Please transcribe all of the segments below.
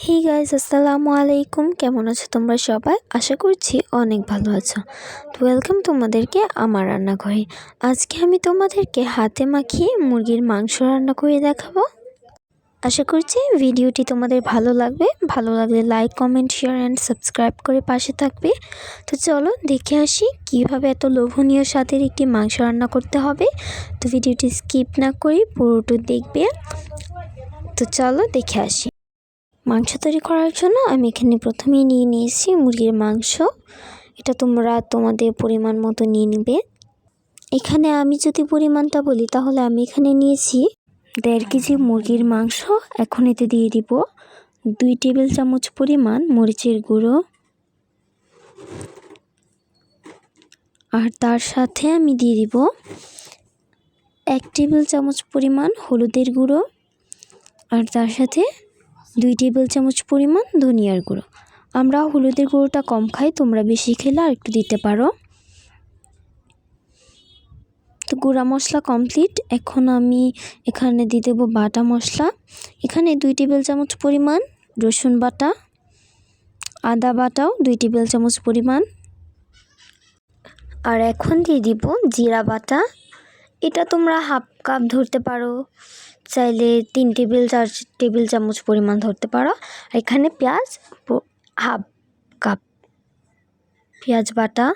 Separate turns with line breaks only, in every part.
Hey guys আসসালামু আলাইকুম কেমন আছো তোমরা সবাই? আশা করছি অনেক ভালো আছো। তো ওয়েলকাম তোমাদেরকে আমার রান্নাঘরে। আজকে আমি তোমাদেরকে হাতে মাখিয়ে মুরগির মাংস রান্না করে দেখাবো। আশা করছি ভিডিওটি তোমাদের ভালো লাগবে। ভালো লাগলে like comment share and subscribe করে পাশে থাকবে। তো চলো দেখে আসি কীভাবে এত লোভনীয় স্বাদের একটি মাংস রান্না করতে হবে। তো ভিডিওটি স্কিপ না করে পুরোটা দেখবে। তো চলো দেখে আসি। মাংস তৈরি করার জন্য আমি এখানে প্রথমেই নিয়ে নিয়েছি মুরগির মাংস। এটা তোমরা তোমাদের পরিমাণ মতো নিয়ে নিবে। এখানে আমি যদি পরিমাণটা বলি, তাহলে আমি এখানে নিয়েছি দেড় কেজি মুরগির মাংস। এখন এতে দিয়ে দিব দুই টেবিল চামচ পরিমাণ মরিচের গুঁড়ো। আর তার সাথে আমি দিয়ে দিব এক টেবিল চামচ পরিমাণ হলুদের গুঁড়ো। আর তার সাথে দুই টেবিল চামচ পরিমাণ ধনিয়ার গুঁড়ো। আমরা হলুদের গুঁড়োটা কম খাই, তোমরা বেশি খেলে আর একটু দিতে পারো। তো গুঁড়া মশলা কমপ্লিট। এখন আমি এখানে দিয়ে দেবো বাটা মশলা। এখানে দুই টেবিল চামচ পরিমাণ রসুন বাটা, আদা বাটাও দুই টেবিল চামচ পরিমাণ। আর এখন দিয়ে দিব জিরা বাটা। এটা তোমরা হাফ কাপ ধরতে পারো। চাইলে তিন টেবিল, চার টেবিল চামচ পরিমাণ ধরতে পারো। এখানে পেঁয়াজ হাফ কাপ। পেঁয়াজ বাটা।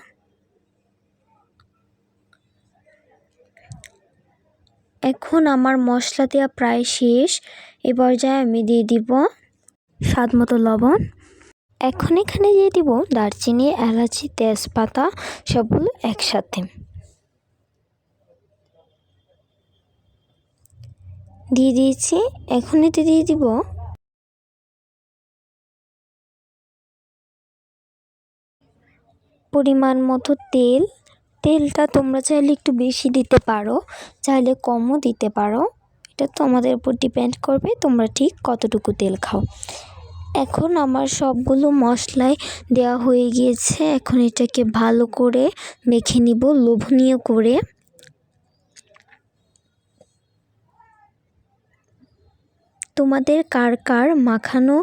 এখন আমার মশলা দেওয়া প্রায় শেষ। এ পর্যায়ে আমি দিয়ে দিব স্বাদ মতো লবণ। এখন এখানে দিয়ে দিব দারচিনি, এলাচি, তেজপাতা, সবগুলো একসাথে। দিয়ে দিয়েছি এখন এতে দিয়ে দিব। পরিমাণ মতো তেল, তেলটা তোমরা চাইলে একটু বেশি দিতে পারো, চাইলে কমও দিতে পারো। এটা তোমাদের উপর ডিপেন্ড করবে, তোমরা ঠিক কতটুকু তেল খাও। এখন আমার সবগুলো মশলায় দেওয়া হয়ে গিয়েছে, এখন এটাকে ভালো করে মেখে নিব, লোভনীয় করে। তোমাদের কার কার মাখানো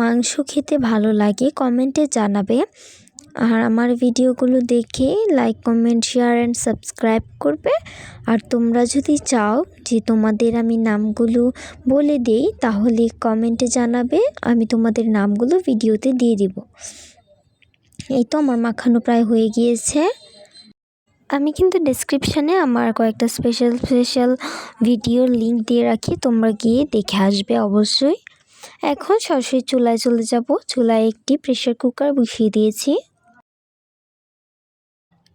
মাংস খেতে ভালো লাগে কমেন্টে জানাবে। আর আমার ভিডিওগুলো দেখে like comment share and subscribe করবে। আর তোমরা যদি চাও যে তোমাদের আমি নামগুলো বলে দেই, তাহলে কমেন্টে জানাবে, আমি তোমাদের নামগুলো ভিডিওতে দিয়ে দিব। এই তো আমার মাখানো প্রায় হয়ে গিয়েছে। আমি কিন্তু ডিসক্রিপশানে আমার কয়েকটা স্পেশাল স্পেশাল ভিডিওর লিঙ্ক দিয়ে রাখি, তোমরা গিয়ে দেখে আসবে অবশ্যই। এখন সরাসরি চুলায় চলে যাব। চুলায় একটি প্রেশার কুকার বসিয়ে দিয়েছি।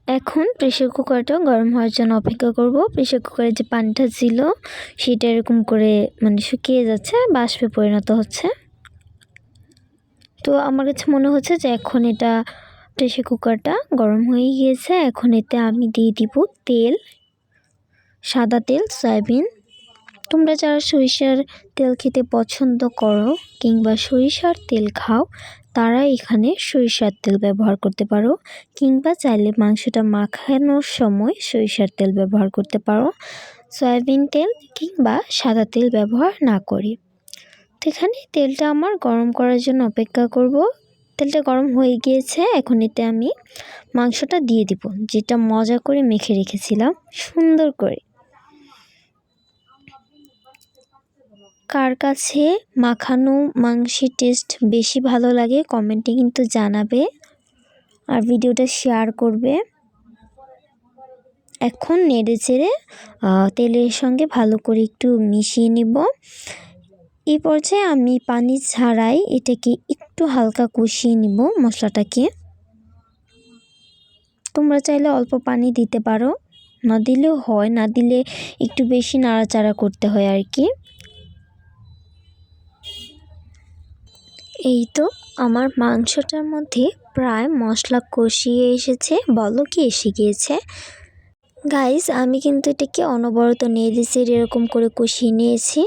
এখন প্রেশার কুকারটা গরম হওয়ার জন্য অপেক্ষা করব। প্রেশার কুকারের যে পানিটা ছিল, সেটা এরকম করে মানে শুকিয়ে যাচ্ছে, বাষ্পে পরিণত হচ্ছে। তো আমার কাছে মনে হচ্ছে যে এখন এটা প্রেশার কুকারটা গরম হয়ে গিয়েছে। এখন এতে আমি দিয়ে দিব তেল, সাদা তেল, সয়াবিন। তোমরা যারা সরিষার তেল খেতে পছন্দ করো কিংবা সরিষার তেল খাও, তারা এখানে সরিষার তেল ব্যবহার করতে পারো কিংবা চাইলে মাংসটা মাখানোর সময় সরিষার তেল ব্যবহার করতে পারো। সয়াবিন তেল কিংবা সাদা তেল ব্যবহার না করি। তো এখানে তেলটা আমার গরম করার জন্য অপেক্ষা করব। তেলটা গরম হয়ে গিয়েছে, এখন এতে আমি মাংসটা দিয়ে দিব, যেটা মজা করে মেখে রেখেছিলাম, সুন্দর করে। কার কাছে মাখানো মাংসের টেস্ট বেশি ভালো লাগে, কমেন্টে কিন্তু জানাবে আর ভিডিওটা শেয়ার করবে। এখন নেড়ে চেড়ে তেলের সঙ্গে ভালো করে একটু মিশিয়ে নিব। এই পর্যায়ে আমি পানি ছাড়াই এটাকে একটু হালকা কষিয়ে নিব মশলাটাকে। তোমরা চাইলে অল্প পানি দিতে পারো, না দিলেও হয়, না দিলে একটু বেশি নাড়াচাড়া করতে হয় আর কি। এই তো আমার মাংসটার মধ্যে প্রায় মশলা কষিয়ে এসেছে, বলো কি এসে গিয়েছে? গাইস আমি কিন্তু এটাকে অনবরত নিয়ে দিয়েছি এরকম করে কষিয়ে নিয়েছি।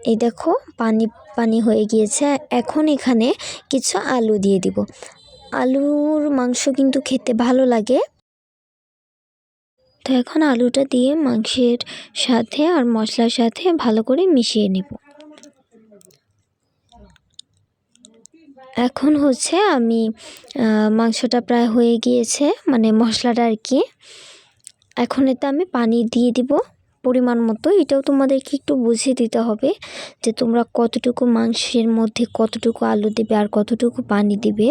এই দেখো, পানি পানি হয়ে গিয়েছে। এখন এখানে কিছু আলু দিয়ে দিব। আলুর মাংস কিন্তু খেতে ভালো লাগে। তো এখন আলুটা দিয়ে মাংসের সাথে আর মশলার সাথে ভালো করে মিশিয়ে নেব। এখন হচ্ছে আমি মাংসটা প্রায় হয়ে গিয়েছে মানে মশলাটা আর কি। এখন এতে আমি পানি দিয়ে দিব। পরিমাণ মতো, এটাও তোমাদেরকে একটু বুঝিয়ে দিতে হবে যে তোমরা কতটুকু মাংসের মধ্যে কতটুকু আলু দেবে আর কতটুকু পানি দিবে,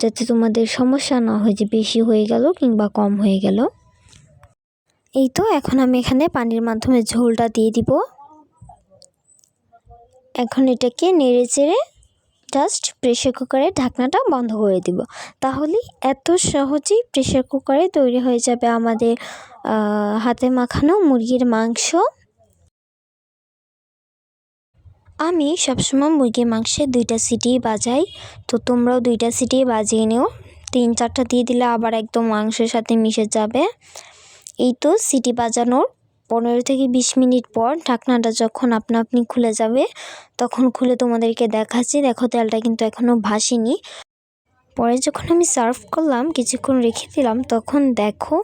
যাতে তোমাদের সমস্যা না হয় যে বেশি হয়ে গেল কিংবা কম হয়ে গেল। এই তো, এখন আমি এখানে পানির মাধ্যমে ঝোলটা দিয়ে দিব। এখন এটাকে নেড়ে চেড়ে জাস্ট প্রেশার কুকারে ঢাকনাটা বন্ধ করে দিব। তাহলে এত সহজেই প্রেশার কুকারে তৈরি হয়ে যাবে আমাদের হাতে মাখানো মুরগির মাংস। আমি সবসময় মুরগির মাংসে দুইটা সিটি বাজাই। তো তোমরাও দুইটা সিটি বাজিয়ে নিও। তিন চারটা দিয়ে দিলে আবার একদম মাংসের সাথে মিশে যাবে। এই তো সিটি বাজানোর পনেরো থেকে বিশ মিনিট পর ঢাকনাটা যখন আপনা আপনি খুলে যাবে, তখন খুলে তোমাদেরকে দেখাচ্ছি। দেখো, তেলটা কিন্তু এখনও ভাসেনি। পরে যখন আমি সার্ভ করলাম, কিছুক্ষণ রেখে দিলাম, তখন দেখো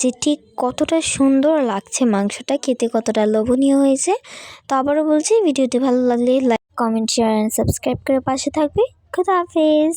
যে ঠিক কতটা সুন্দর লাগছে মাংসটা, খেতে কতটা লোভনীয় হয়েছে। তো আবারও বলছি, ভিডিওটি ভালো লাগলে like comment share and subscribe করে পাশে থাকবে। খুদা হাফেজ!